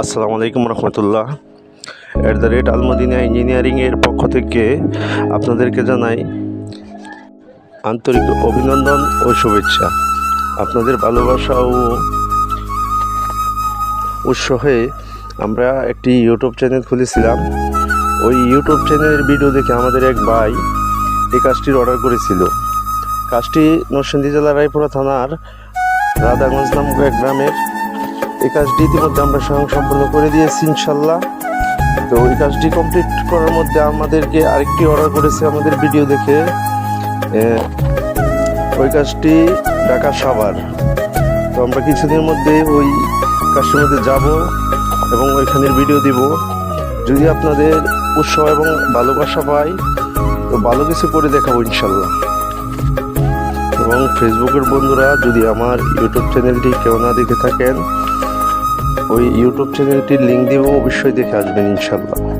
আসসালামু আলাইকুম রহমতুল্লাহ। অ্যাট দ্য রেট আলমদিনা ইঞ্জিনিয়ারিংয়ের পক্ষ থেকে আপনাদেরকে জানাই আন্তরিক অভিনন্দন ও শুভেচ্ছা। আপনাদের ভালোবাসা ও উৎসাহে আমরা একটি ইউটিউব চ্যানেল খুলেছিলাম। ওই ইউটিউব চ্যানেলের ভিডিও দেখে আমাদের এক ভাই এই কাজটির অর্ডার করেছিল। কাজটি নরসিংদী জেলার রায়পুরা থানার রাধাগঞ্জ নামক এক গ্রামের এই কাজটি ইতিমধ্যে আমরা স্বয়ং সম্পূর্ণ করে দিয়েছি, ইনশাল্লাহ। তো এই কাজটি কমপ্লিট করার মধ্যে আমাদেরকে আরেকটি অর্ডার করেছে আমাদের ভিডিও দেখে। ওই কাজটি ঢাকা সাভার। তো আমরা কিছুদিনের মধ্যে ওই কাজটির মধ্যে যাব এবং ওইখানের ভিডিও দিব। যদি আপনাদের উৎসাহ এবং ভালোবাসা পাই তো ভালো কিছু করে দেখাবো, ইনশাল্লাহ। এবং ফেসবুকের বন্ধুরা, যদি আমার ইউটিউব চ্যানেলটি কেউ না দেখে থাকেন ওই ইউটিউব চ্যানেলটির লিঙ্ক দিব অবশ্যই দেখে আসবেন ইনশাল্লাহ।